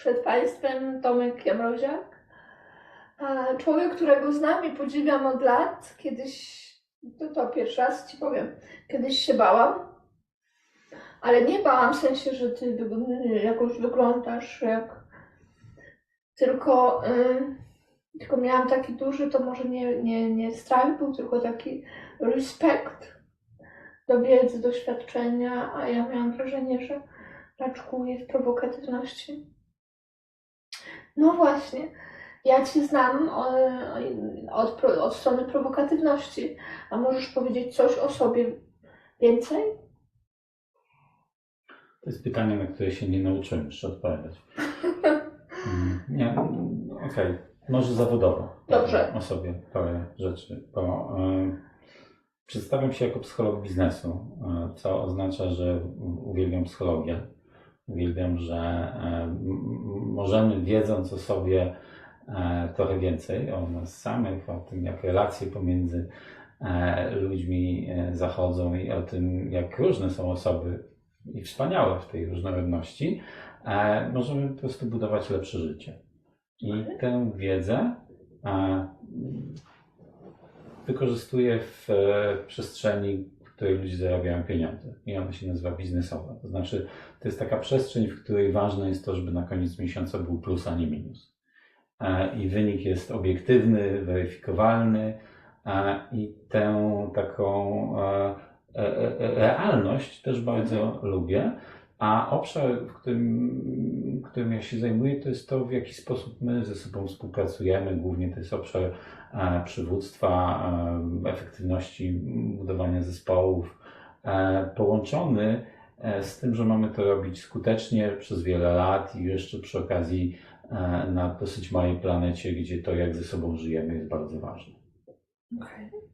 Przed Państwem Tomek Jamroziak. Człowiek, którego znam i podziwiam od lat. Kiedyś, to, to pierwszy raz Ci powiem, kiedyś się bałam. Ale nie bałam w sensie, że Ty jakoś wyglądasz jak... Tylko, ym, tylko miałam taki duży, to może nie, nie, nie strach był, tylko taki respekt do wiedzy, doświadczenia, a ja miałam wrażenie, że raczkuję w prowokatywności. No właśnie, ja Cię znam o- od, pro- od strony prowokatywności, a możesz powiedzieć coś o sobie więcej? To jest pytanie, na które się nie nauczyłem jeszcze odpowiadać. Mm, Nie, mm, okej. Może zawodowo. Dobrze. O sobie parę rzeczy. Bo, y, przedstawiam się jako psycholog biznesu, y, co oznacza, że uwielbiam psychologię. Uwielbiam, że m- możemy, wiedząc o sobie y, trochę więcej, o nas samych, o tym, jak relacje pomiędzy y, ludźmi zachodzą i o tym, jak różne są osoby i wspaniałe w tej różnorodności, e, możemy po prostu budować lepsze życie. I tę wiedzę e, wykorzystuję w e, przestrzeni, której ludzie zarabiają pieniądze. I ona się nazywa biznesowa. To znaczy, to jest taka przestrzeń, w której ważne jest to, żeby na koniec miesiąca był plus, a nie minus. E, I wynik jest obiektywny, weryfikowalny e, i tę taką e, realność też bardzo lubię. A obszar, w którym, którym ja się zajmuję, to jest to, w jaki sposób my ze sobą współpracujemy. Głównie to jest obszar e, przywództwa, e, efektywności budowania zespołów, e, połączony z tym, że mamy to robić skutecznie przez wiele lat i jeszcze przy okazji na dosyć małej planecie, gdzie to, jak ze sobą żyjemy, jest bardzo ważne.